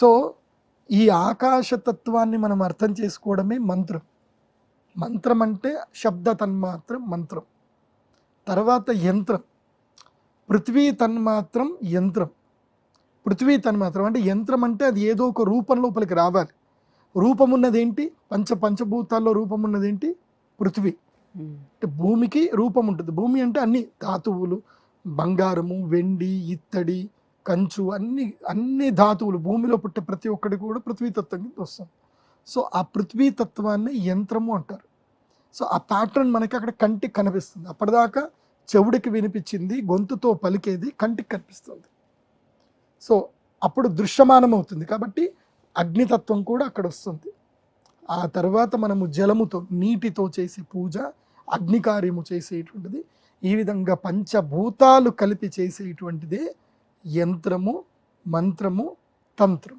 So ఈ ఆకాశతత్వాన్ని మనం అర్థం చేసుకోవడమే మంత్రం. మంత్రం అంటే శబ్ద తన్మాత్రం మంత్రం. తర్వాత యంత్రం. పృథ్వీ తన్మాత్రం యంత్రం. పృథ్వీ తన్మాత్రం అంటే యంత్రం అంటే అది ఏదో ఒక రూపం లోపలికి రావాలి. రూపం ఉన్నదేంటి? పంచ పంచభూతాల్లో రూపం ఉన్నదేంటి? పృథ్వీ. అంటే భూమికి రూపం ఉంటుంది. భూమి అంటే అన్ని ధాతువులు. బంగారము వెండి ఇత్తడి కంచు అన్ని అన్ని ధాతువులు భూమిలో పుట్టే ప్రతి ఒక్కటి కూడా పృథ్వీతత్వం కింద వస్తుంది. సో ఆ పృథ్వీతత్వాన్ని యంత్రము అంటారు. సో ఆ ప్యాటర్న్ మనకి అక్కడ కంటికి కనిపిస్తుంది. అప్పటిదాకా చెవుడికి వినిపించింది గొంతుతో పలికేది కంటికి కనిపిస్తుంది. సో అప్పుడు దృశ్యమానం అవుతుంది కాబట్టి అగ్నితత్వం కూడా అక్కడ వస్తుంది. ఆ తర్వాత మనము జలముతో నీటితో చేసే పూజ అగ్నికార్యము చేసేటువంటిది ఈ విధంగా పంచభూతాలు కలిపి చేసేటువంటిదే యంత్రము మంత్రము తంత్రం